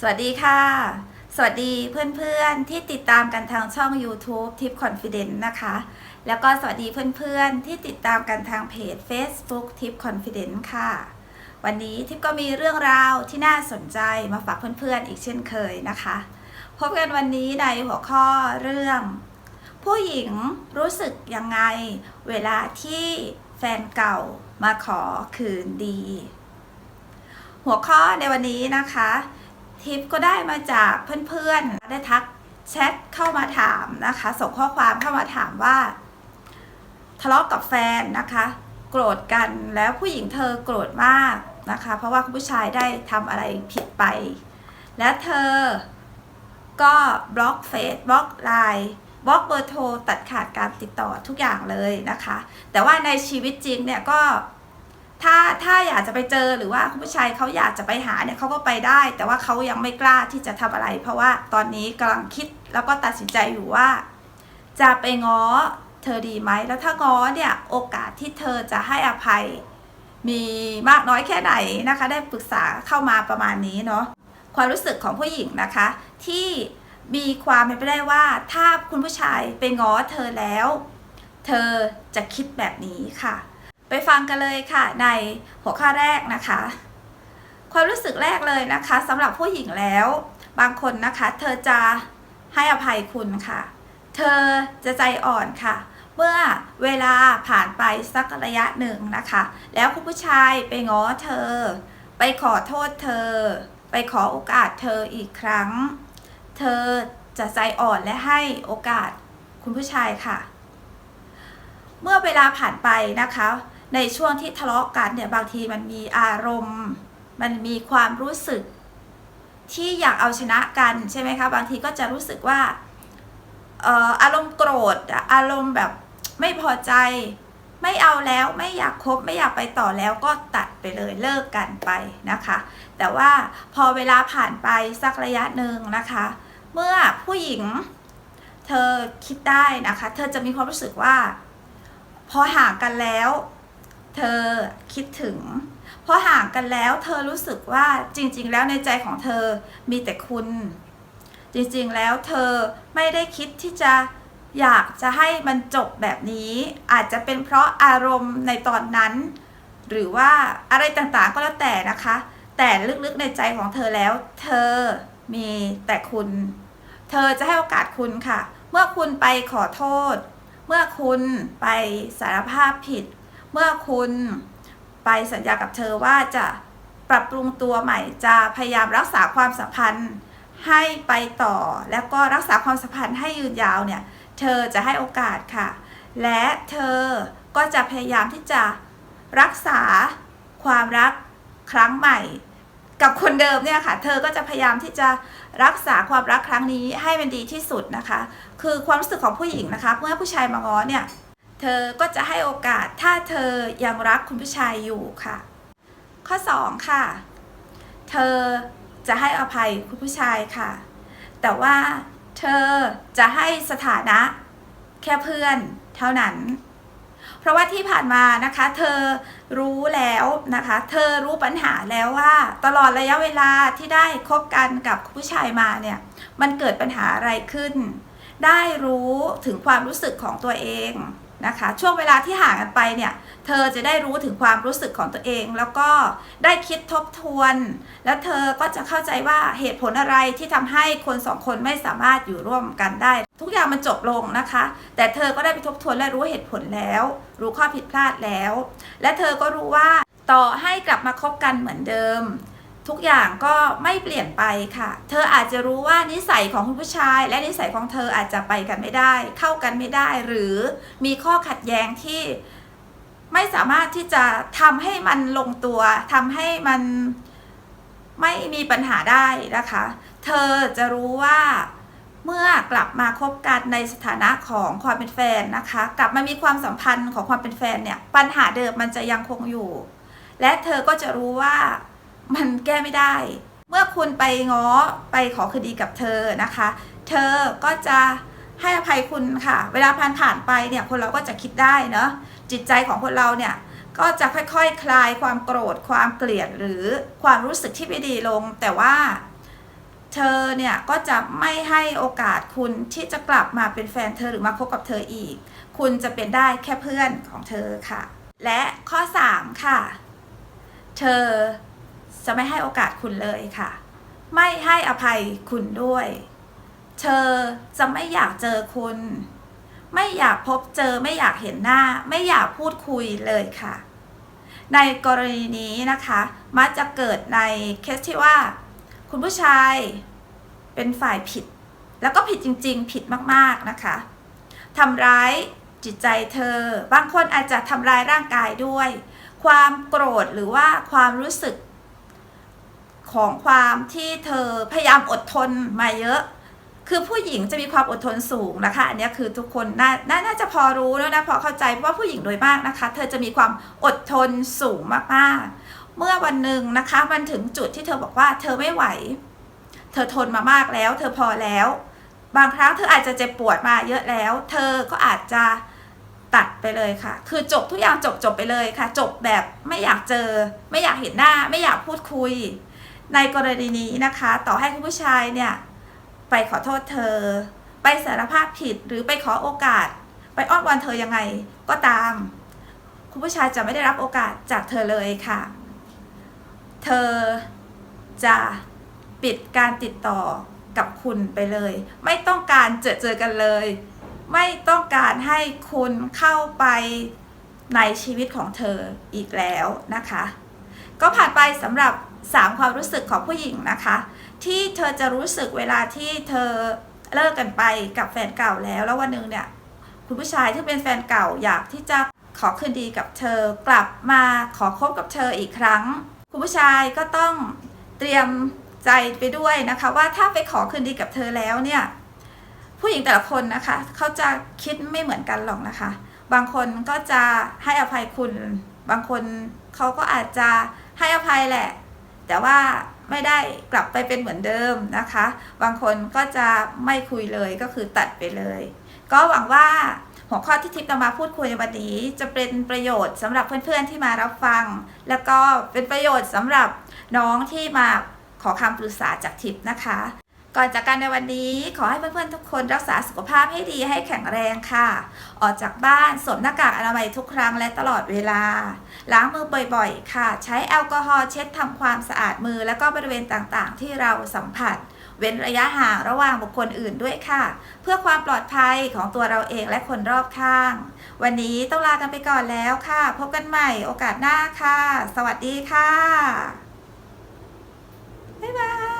สวัสดีค่ะ สวัสดีเพื่อนๆที่ติดตามกันทางช่อง YouTube Tip Confident นะคะ แล้วก็สวัสดีเพื่อนๆที่ติดตามกันทางเพจ Facebook Tip Confident ค่ะ วันนี้ทิปก็มีเรื่องราวที่น่าสนใจมาฝากเพื่อนๆอีกเช่นเคยนะคะ พบกันวันนี้ในหัวข้อเรื่อง ผู้หญิงรู้สึกยังไง เวลาที่แฟนเก่ามาขอคืนดี หัวข้อในวันนี้นะคะ ทิปก็ได้มาจากเพื่อนๆ ได้ทักแชทเข้ามาถามนะคะ ส่งข้อความเข้ามาถามว่า ทะเลาะกับแฟนนะคะ โกรธกันแล้วผู้หญิงเธอโกรธมากนะคะ เพราะว่าผู้ชายได้ทำอะไรผิดไป และเธอก็บล็อกเฟซบล็อกไลน์บล็อกเบอร์โทรตัดขาดการติดต่อทุกอย่างเลยนะคะ แต่ว่าในชีวิตจริงเนี่ยก็ ถ้าถ้าอยากจะไปเจอหรือว่าคุณผู้ชายเขาอยากจะไปหาเนี่ยเขาก็ไปได้ แต่ว่าเขายังไม่กล้าที่จะทำอะไร เพราะว่าตอนนี้กำลังคิดแล้วก็ตัดสินใจอยู่ว่า จะไปง้อเธอดีไหมแล้วถ้าง้อเนี่ยโอกาสที่เธอจะให้อภัย มีมากน้อยแค่ไหนนะคะ ได้ปรึกษาเข้ามาประมาณนี้เนาะความรู้สึกของผู้หญิงนะคะ ที่มีความเป็นไปได้ว่าถ้าคุณผู้ชายไปง้อเธอแล้ว เธอจะคิดแบบนี้ค่ะ ไปฟังกันเลยค่ะในหัวข้อแรกนะคะ ความรู้สึกแรกเลยนะคะสำหรับผู้หญิงแล้ว บางคนนะคะ เธอจะให้อภัยคุณค่ะ เธอจะใจอ่อนค่ะ เมื่อเวลาผ่านไปสักระยะหนึ่งนะคะ แล้วคุณผู้ชายไปง้อเธอ ไปขอโทษเธอ ไปขอโอกาสเธออีกครั้ง เธอจะใจอ่อนและให้โอกาสคุณผู้ชายค่ะ เมื่อเวลาผ่านไปนะคะ ในช่วงที่ทะเลาะกันเนี่ยบางทีมันมีอารมณ์ มันมีความรู้สึก ที่อยากเอาชนะกันใช่ไหมคะ บางทีก็จะรู้สึกว่าอารมณ์โกรธอารมณ์แบบไม่พอใจ ไม่เอาแล้วไม่อยากคบไม่อยากไปต่อแล้วก็ตัดไปเลยเลิกกันไปนะคะ แต่ว่าพอเวลาผ่านไปสักระยะหนึ่งนะคะ เมื่อผู้หญิงเธอคิดได้นะคะ เธอจะมีความรู้สึกว่า พอห่างกันแล้ว เธอคิดถึงพอห่างกันแล้วเธอรู้สึกว่าจริง ๆ แล้วในใจของเธอมีแต่คุณ จริงๆแล้วเธอไม่ได้คิดที่จะอยากจะให้มันจบแบบนี้ อาจจะเป็นเพราะอารมณ์ในตอนนั้น หรือว่าอะไรต่างๆก็แล้วแต่นะคะ แต่ลึกๆในใจของเธอแล้ว เธอมีแต่คุณ เธอจะให้โอกาสคุณค่ะ เมื่อคุณไปขอโทษ เมื่อคุณไปสารภาพผิด เมื่อคุณไปสัญญากับเธอว่าจะปรับปรุงตัวใหม่จะพยายามรักษาความสัมพันธ์ให้ไปต่อ แล้วก็รักษาความสัมพันธ์ให้ยืนยาวเนี่ย เธอจะให้โอกาสค่ะ และเธอก็จะพยายามที่จะรักษาความรักครั้งใหม่ กับคนเดิมเนี่ยค่ะ เธอก็จะพยายามที่จะรักษาความรักครั้งนี้ให้มันดีที่สุดนะคะ คือความรู้สึกของผู้หญิงนะคะ เมื่อผู้ชายมาง้อเนี่ย เธอก็จะให้โอกาสถ้าเธอยังรักคุณผู้ชายอยู่ค่ะ ข้อ 2 ค่ะ เธอจะให้อภัยคุณผู้ชายค่ะ แต่ว่าเธอจะให้สถานะแค่เพื่อนเท่านั้น เพราะว่าที่ผ่านมานะคะ เธอรู้แล้วนะคะ เธอรู้ปัญหาแล้วว่า ตลอดระยะเวลาที่ได้คบกันกับผู้ชายมาเนี่ย มันเกิดปัญหาอะไรขึ้น ได้รู้ถึงความรู้สึกของตัวเอง นะคะ ช่วงเวลาที่ห่างกันไปเนี่ย เธอจะได้รู้ถึงความรู้สึกของตัวเอง แล้วก็ได้คิดทบทวน แล้วเธอก็จะเข้าใจว่าเหตุผลอะไรที่ทำให้คนสองคนไม่สามารถอยู่ร่วมกันได้ ทุกอย่างมันจบลงนะคะ แต่เธอก็ได้ไปทบทวนและรู้เหตุผลแล้ว รู้ข้อผิดพลาดแล้ว และเธอก็รู้ว่าต่อให้กลับมาคบกันเหมือนเดิม ทุกอย่างก็ไม่เปลี่ยนไปค่ะ เธออาจจะรู้ว่านิสัยของคุณผู้ชาย และนิสัยของเธออาจจะไปกันไม่ได้ เข้ากันไม่ได้ หรือมีข้อขัดแย้งที่ไม่สามารถที่จะทำให้มันลงตัวทำให้มันไม่มีปัญหาได้นะคะ เธอจะรู้ว่าเมื่อกลับมาคบกันในสถานะของความเป็นแฟนนะคะ กลับมามีความสัมพันธ์ของความเป็นแฟนเนี่ย ปัญหาเดิมมันจะยังคงอยู่ และเธอก็จะรู้ว่า มันแก้ไม่ได้ เมื่อคุณไปง้อไปขอคืนดีกับเธอนะคะ เธอก็จะให้อภัยคุณค่ะ เวลาผ่านผ่านไปเนี่ยคนเราก็จะคิดได้เนาะจิตใจของคนเราเนี่ยก็จะค่อยๆคคลายความโกรธความเกลียดหรือความรู้สึกที่ไม่ดีลง แต่ว่าเธอเนี่ยก็จะไม่ให้โอกาสคุณที่จะกลับมาเป็นแฟนเธอหรือมาคบกับเธออีก คุณจะเป็นได้แค่เพื่อนของเธอค่ะ และข้อ 3 ค่ะ เธอ จะไม่ให้โอกาสคุณเลยค่ะ ไม่ให้อภัยคุณด้วย เธอจะไม่อยากเจอคุณ ไม่อยากพบเจอไม่อยากเห็นหน้า ไม่อยากพูดคุยเลยค่ะ ในกรณีนี้นะคะ มักจะเกิดในเคสที่ว่า คุณผู้ชายเป็นฝ่ายผิด แล้วก็ผิดจริง ๆ ผิดมากๆนะคะทำร้ายจิตใจเธอ บางคนอาจจะทำร้ายร่างกายด้วย ความโกรธหรือว่าความรู้สึก ของความที่เธอพยายามอดทนมาเยอะ คือผู้หญิงจะมีความอดทนสูงนะคะ อันนี้คือทุกคนนานาน่าจะพอรู้แล้วนะพอเข้าใจเพราะว่าผู้หญิงโดยมากนะคะ เธอจะมีความอดทนสูงมากๆ เมื่อวันหนึ่งนะคะมันถึงจุดที่เธอบอกว่าเธอไม่ไหว เธอทนมามากแล้ว เธอพอแล้ว บางครั้งเธออาจจะเจ็บปวดมาเยอะแล้ว เธอก็อาจจะตัดไปเลยค่ะ คือจบทุกอย่างจบจบไปเลยค่ะ จบแบบไม่อยากเจอ ไม่อยากเห็นหน้า ไม่อยากพูดคุย ในกรณีนี้นะคะ ต่อให้คุณผู้ชายเนี่ยไปขอโทษเธอ ไปสารภาพผิดหรือไปขอโอกาส ไปอ้อนวอนเธอยังไงก็ตาม คุณผู้ชายจะไม่ได้รับโอกาสจากเธอเลยค่ะ เธอจะปิดการติดต่อกับคุณไปเลย ไม่ต้องการเจอเจอกันเลย ไม่ต้องการให้คุณเข้าไปในชีวิตของเธออีกแล้วนะคะ ก็ผ่านไปสำหรับ 3 ความรู้สึกของผู้หญิงนะคะ ที่เธอจะรู้สึกเวลาที่เธอเลิกกันไปกับแฟนเก่าแล้ว แล้ววันหนึ่งเนี่ยคุณผู้ชายที่เป็นแฟนเก่าอยากที่จะขอคืนดีกับเธอกลับมาขอคบกับเธออีกครั้ง คุณผู้ชายก็ต้องเตรียมใจไปด้วยนะคะว่าถ้าไปขอคืนดีกับเธอแล้วเนี่ยผู้หญิงแต่ละคนนะคะเขาจะคิดไม่เหมือนกันหรอกนะคะ บางคนก็จะให้อภัยคุณ บางคนเขาก็อาจจะให้อภัยแหละ แต่ว่าไม่ได้กลับไปเป็นเหมือนเดิมนะคะ บางคนก็จะไม่คุยเลยก็คือตัดไปเลย ก็หวังว่าหัวข้อที่ทิพย์นำมาพูดคุยในวันนี้ จะเป็นประโยชน์สำหรับเพื่อนๆที่มารับฟัง แล้วก็เป็นประโยชน์สำหรับน้องที่มาขอคำปรึกษาจากทิพย์นะคะ ก่อนจากกันในวันนี้ขอให้เพื่อนๆทุกคนรักษาสุขภาพให้ดีให้แข็งแรงค่ะ ออกจากบ้านสวมหน้ากากอนามัยทุกครั้งและตลอดเวลา ล้างมือบ่อยๆ ค่ะ ใช้แอลกอฮอล์เช็ดทำความสะอาดมือแล้วก็บริเวณต่างๆ ที่เราสัมผัส เว้นระยะห่างระหว่างบุคคลอื่นด้วยค่ะ เพื่อความปลอดภัยของตัวเราเองและคนรอบข้าง วันนี้ต้องลากันไปก่อนแล้วค่ะ พบกันใหม่โอกาสหน้าค่ะ สวัสดีค่ะบ๊ายบาย